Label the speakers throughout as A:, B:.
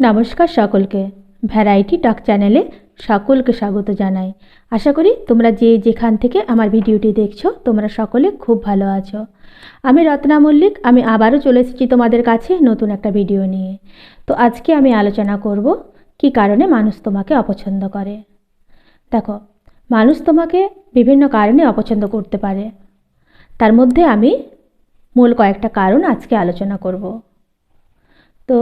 A: নমস্কার সকলকে। ভ্যারাইটি টক চ্যানেলে সকলকে স্বাগত জানাই। আশা করি তোমরা যে যেখান থেকে আমার ভিডিওটি দেখছ, তোমরা সকলে খুব ভালো আছো। আমি রত্না মল্লিক, আমি আবারও চলে এসেছি তোমাদের কাছে নতুন একটা ভিডিও নিয়ে। তো আজকে আমি আলোচনা করব, কি কারণে মানুষ তোমাকে অপছন্দ করে? দেখো, মানুষ তোমাকে বিভিন্ন কারণে অপছন্দ করতে পারে। তার মধ্যে আমি মূল কয়েকটা কারণ আজকে আলোচনা করব। তো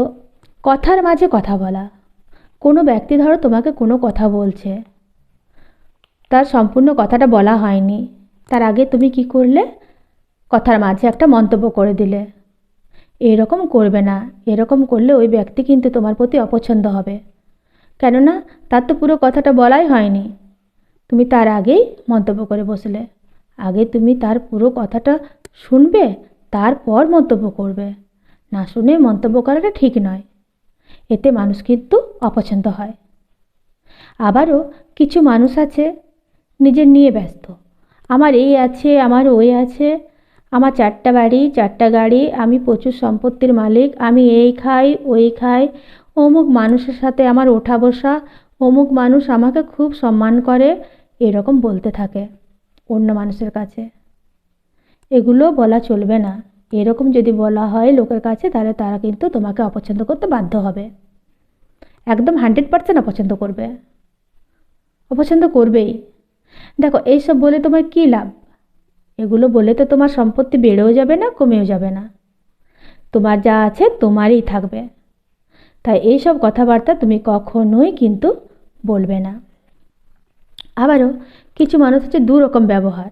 A: কথার মাঝে কথা বলা। কোনো ব্যক্তি ধরো তোমাকে কোনো কথা বলছে। তার সম্পূর্ণ কথাটা বলা হয়নি। তার আগে তুমি কি করলে? কথার মাঝে একটা মন্তব্য করে দিলে। এরকম করবে না। এরকম করলে ওই ব্যক্তি কিন্তু তোমার প্রতি অপছন্দ হবে। কেননা তার তো পুরো কথাটা বলাই হয়নি। তুমি তার আগেই মন্তব্য করে বসলে। আগে তুমি তার পুরো কথাটা শুনবে, তারপর মন্তব্য করবে। না শুনে মন্তব্য করাটা ঠিক নয়। এতে মানুষ কিন্তু অপছন্দ হয়। আবারও কিছু মানুষ আছে, নিজের নিয়ে ব্যস্ত। আমার এই আছে, আমার ওই আছে, আমার চারটা বাড়ি, চারটা গাড়ি, আমি প্রচুর সম্পত্তির মালিক, আমি এই খাই, ওই খাই। অমুক মানুষের সাথে আমার ওঠা বসা, অমুক মানুষ আমাকে খুব সম্মান করে, এরকম বলতে থাকে অন্য মানুষের কাছে। এগুলো বলা চলবে না। এরকম যদি বলা হয় লোকের কাছে, তাহলে তারা কিন্তু তোমাকে অপছন্দ করতে বাধ্য হবে। একদম হান্ড্রেড পার্সেন্ট অপছন্দ করবে। অপছন্দ করবেই। দেখো, এইসব বলে তোমার কী লাভ? এগুলো বলে তো তোমার সম্পত্তি বেড়েও যাবে না, কমেও যাবে না। তোমার যা আছে তোমারই থাকবে। তাই এইসব কথাবার্তা তুমি কখনোই কিন্তু বলবে না। আবারও, কিছু মানুষ হচ্ছে দু রকম ব্যবহার।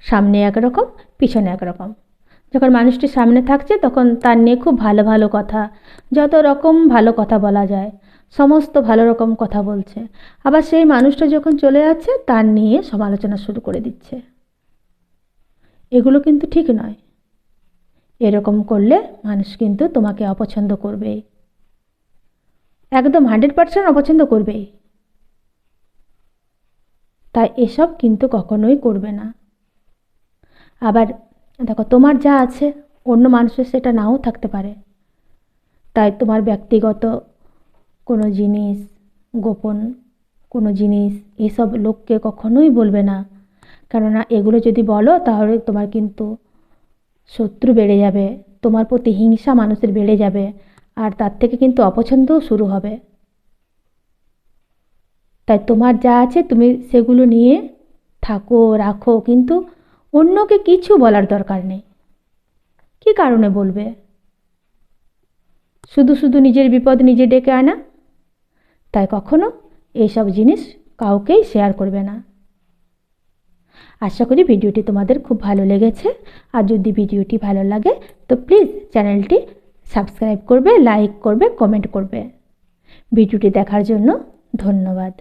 A: সামনে একরকম, পিছনে একরকম। যখন মানুষটি সামনে থাকছে তখন তার নিয়ে খুব ভালো ভালো কথা, যত রকম ভালো কথা বলা যায়, সমস্ত ভালো রকম কথা বলছে। আবার সেই মানুষটা যখন চলে যাচ্ছে তার নিয়ে সমালোচনা শুরু করে দিচ্ছে। এগুলো কিন্তু ঠিক নয়। এরকম করলে মানুষ কিন্তু তোমাকে অপছন্দ করবেই একদম হান্ড্রেড পার্সেন্ট অপছন্দ করবেই। তাই এসব কিন্তু কখনোই করবে না। আবার দেখো, তোমার যা আছে, অন্য মানুষের সেটা নাও থাকতে পারে। তাই তোমার ব্যক্তিগত কোনো জিনিস, গোপন কোনো জিনিস, এসব লোককে কখনোই বলবে না। কেননা এগুলো যদি বলো, তাহলে তোমার কিন্তু শত্রু বেড়ে যাবে, তোমার প্রতি হিংসা মানুষের বেড়ে যাবে, আর তার থেকে কিন্তু অপছন্দও শুরু হবে। তাই তোমার যা আছে, তুমি সেগুলো নিয়ে থাকো, রাখো, কিন্তু অন্যকে কিছু বলার দরকার নেই। কী কারণে বলবে? শুধু শুধু নিজের বিপদ নিজে ডেকে আনা? তাই কখনো এইসব জিনিস কাউকেই শেয়ার করবে না। আশা করি ভিডিওটি তোমাদের খুব ভালো লেগেছে। আর যদি ভিডিওটি ভালো লাগে, তো প্লিজ চ্যানেলটি সাবস্ক্রাইব করবে লাইক করবে কমেন্ট করবে। ভিডিওটি দেখার জন্য ধন্যবাদ।